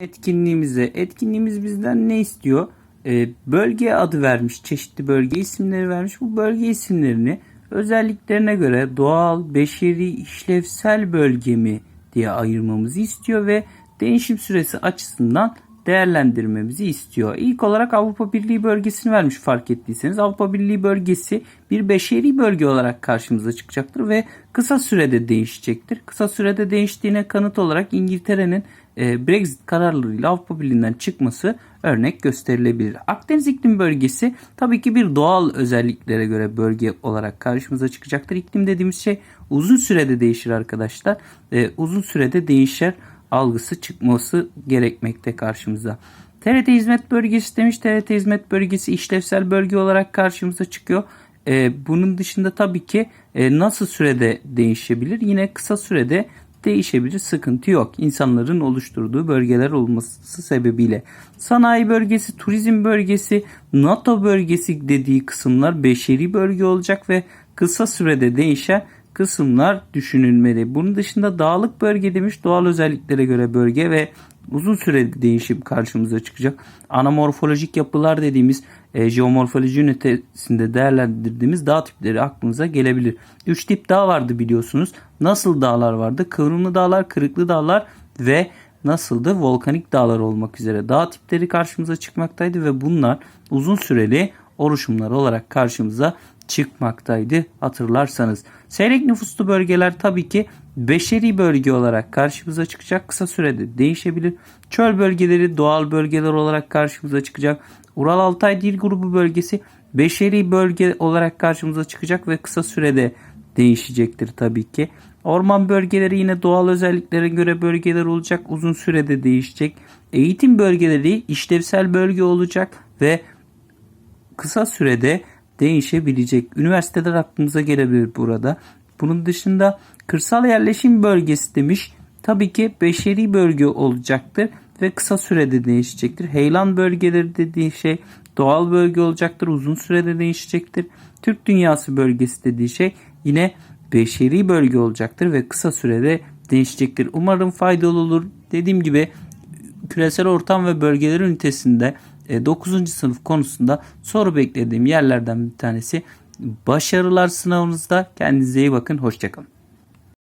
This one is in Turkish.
etkinliğimize. Etkinliğimiz bizden ne istiyor? Ee, bölge adı vermiş, çeşitli bölge isimleri vermiş. Bu bölge isimlerini özelliklerine göre doğal, beşeri, işlevsel bölge mi diye ayırmamızı istiyor ve değişim süresi açısından değerlendirmemizi istiyor. İlk olarak Avrupa Birliği bölgesini vermiş fark ettiyseniz. Avrupa Birliği bölgesi bir beşeri bölge olarak karşımıza çıkacaktır ve kısa sürede değişecektir. Kısa sürede değiştiğine kanıt olarak İngiltere'nin e, Brexit kararlarıyla Avrupa Birliği'nden çıkması örnek gösterilebilir. Akdeniz iklim bölgesi tabii ki bir doğal özelliklere göre bölge olarak karşımıza çıkacaktır. İklim dediğimiz şey uzun sürede değişir arkadaşlar. E, uzun sürede değişir algısı çıkması gerekmekte karşımıza. TRT hizmet bölgesi demiş. TRT hizmet bölgesi işlevsel bölge olarak karşımıza çıkıyor. Ee, bunun dışında tabii ki e, nasıl sürede değişebilir? Yine kısa sürede değişebilir. Sıkıntı yok. İnsanların oluşturduğu bölgeler olması sebebiyle. Sanayi bölgesi, turizm bölgesi, NATO bölgesi dediği kısımlar beşeri bölge olacak ve kısa sürede değişen kısımlar düşünülmeli. Bunun dışında dağlık bölge demiş doğal özelliklere göre bölge ve uzun süreli değişim karşımıza çıkacak. Anamorfolojik yapılar dediğimiz e, jeomorfoloji ünitesinde değerlendirdiğimiz dağ tipleri aklınıza gelebilir. Üç tip dağ vardı biliyorsunuz. Nasıl dağlar vardı? Kıvrımlı dağlar, kırıklı dağlar ve nasıldı? Volkanik dağlar olmak üzere dağ tipleri karşımıza çıkmaktaydı ve bunlar uzun süreli oluşumlar olarak karşımıza çıkmaktaydı hatırlarsanız. Seyrek nüfuslu bölgeler tabii ki beşeri bölge olarak karşımıza çıkacak. Kısa sürede değişebilir. Çöl bölgeleri doğal bölgeler olarak karşımıza çıkacak. Ural Altay Dil Grubu bölgesi beşeri bölge olarak karşımıza çıkacak ve kısa sürede değişecektir tabii ki. Orman bölgeleri yine doğal özelliklere göre bölgeler olacak. Uzun sürede değişecek. Eğitim bölgeleri işlevsel bölge olacak ve kısa sürede değişebilecek. Üniversiteler aklımıza gelebilir burada. Bunun dışında kırsal yerleşim bölgesi demiş. Tabii ki beşeri bölge olacaktır ve kısa sürede değişecektir. Heyelan bölgeleri dediği şey doğal bölge olacaktır. Uzun sürede değişecektir. Türk dünyası bölgesi dediği şey yine beşeri bölge olacaktır ve kısa sürede değişecektir. Umarım faydalı olur. Dediğim gibi küresel ortam ve bölgeler ünitesinde 9. sınıf konusunda soru beklediğim yerlerden bir tanesi. Başarılar sınavınızda. Kendinize iyi bakın. Hoşçakalın.